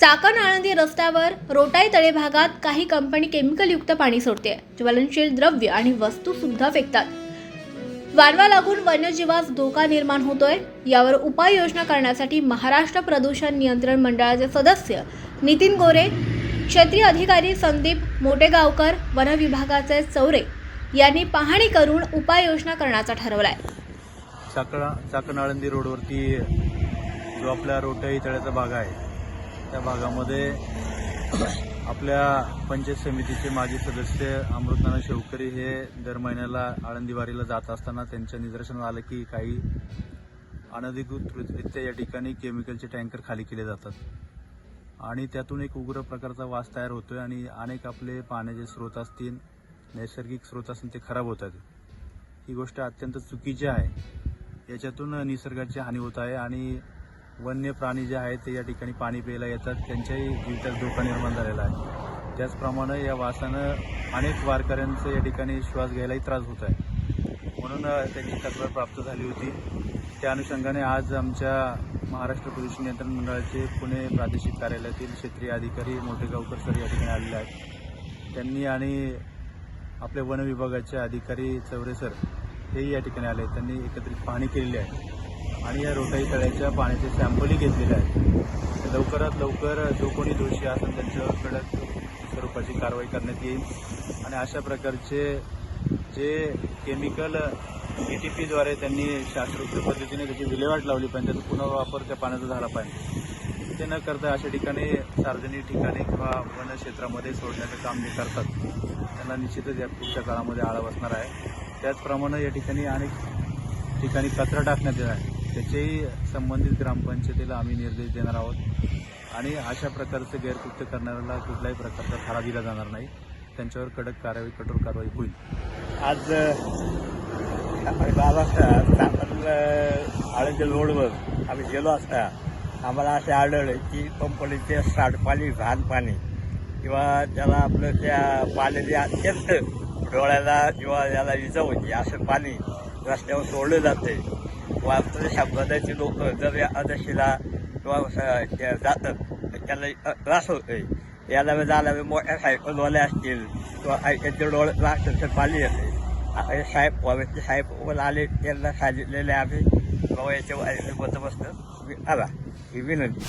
चाकण आळंदी रस्त्यावर रोटाई तळे भागात काही कंपनी केमिकलयुक्त पाणी सोडते. ज्वलनशील द्रव्य आणि वस्तू सुद्धा फेकतात. वारवा लागून वन्यजीवास धोका निर्माण होतोय. यावर उपाययोजना करण्यासाठी महाराष्ट्र प्रदूषण नियंत्रण मंडळाचे सदस्य नितीन गोरे क्षेत्रीय अधिकारी संदीप मोटेगावकर वन विभागाचे चौरे यांनी पाहणी करून उपाययोजना करण्याचा ठरवलाय. चाकण आळंदी रोडवरती जो आपल्या रोटाई तळ्याचा भाग आहे त्या भागामध्ये आपल्या पंचायत समितीचे माजी सदस्य अमृतनारायण शेवकरी हे दर महिन्याला आळंदीवारीला जात असताना त्यांच्या निदर्शनात आलं की काही अनधिकृतरित्या या ठिकाणी केमिकलचे टँकर खाली केले जातात. आणि त्यातून एक उग्र प्रकारचा वास तयार होतो आहे आणि अनेक आपले पाण्याचे स्रोत असतील नैसर्गिक स्रोत असतील ते खराब होतात. ही गोष्ट अत्यंत चुकीची आहे. याच्यातून निसर्गाची हानी होत आहे आणि वन्य प्राणी जे आहेत ते या ठिकाणी पाणी प्यायला येतात. त्यांच्याही जीवितात धोका निर्माण झालेला आहे. त्याचप्रमाणे या वासानं अनेक वारकऱ्यांचं या ठिकाणी श्वास घ्यायलाही त्रास होत आहे. म्हणून त्यांची तक्रार प्राप्त झाली होती. त्या अनुषंगाने आज आमच्या महाराष्ट्र प्रदूषण नियंत्रण मंडळाचे पुणे प्रादेशिक कार्यालयातील क्षेत्रीय अधिकारी मोठेगावकर सर या ठिकाणी आलेले आहेत. त्यांनी आणि आपले वन विभागाचे अधिकारी चौरे सर हेही या ठिकाणी आले त्यांनी एकत्रित पाहणी केलेली आहे. आणि या रोटाई तळ्याच्या पाण्याचे सॅम्पलही घेतलेले आहेत. तर लवकरात लवकर जो कोणी दोषी असेल त्यांच्यावर स्वरूपाची कारवाई करण्यात येईल. आणि अशा प्रकारचे जे केमिकल ए टी पीद्वारे त्यांनी शास्त्रोक्त पद्धतीने त्याची विल्हेवाट लावली पाहिजे त्याचा पुनर्वापर त्या पाण्याचा झाला पाहिजे. ते न करता अशा ठिकाणी सार्वजनिक ठिकाणी किंवा वन क्षेत्रामध्ये सोडण्याचं काम जे करतात त्यांना निश्चितच या पुढच्या काळामध्ये आळा बसणार आहे. त्याचप्रमाणे या ठिकाणी अनेक ठिकाणी कचरा टाकण्यात येत आहे. त्याचेही संबंधित ग्रामपंचायतीला आम्ही निर्देश देणार आहोत. आणि अशा प्रकारचं गैरकृत्य करणाऱ्याला कुठल्याही प्रकारचा थारा दिला जाणार नाही. त्यांच्यावर कडक कारवाई कठोर कारवाई होईल. आज आलो असता चाकण रोडवर आम्ही गेलो असता आम्हाला असे आढळले की कंपनीचे सांडपाणी घाण पाणी किंवा त्याला आपलं त्या पाण्याचे अत्यंत डोळ्याला किंवा याला इजा होती असं पाणी रस्त्यावर सोडलं जाते. वास्तव शब्दाचे लोक जर या अदशीला किंवा जातात तर त्याला त्रास होतोय. याला वेळ झाला वेळ मोठ्या सायकलवाले असतील किंवा त्यांच्या डोळे राष्ट्राचं पाली येते. हे साहेब पवारचे साहेब वर आले त्यांना सांगितलेले आम्ही. बाबा याच्या बंदोबस्त आला ही विनंती.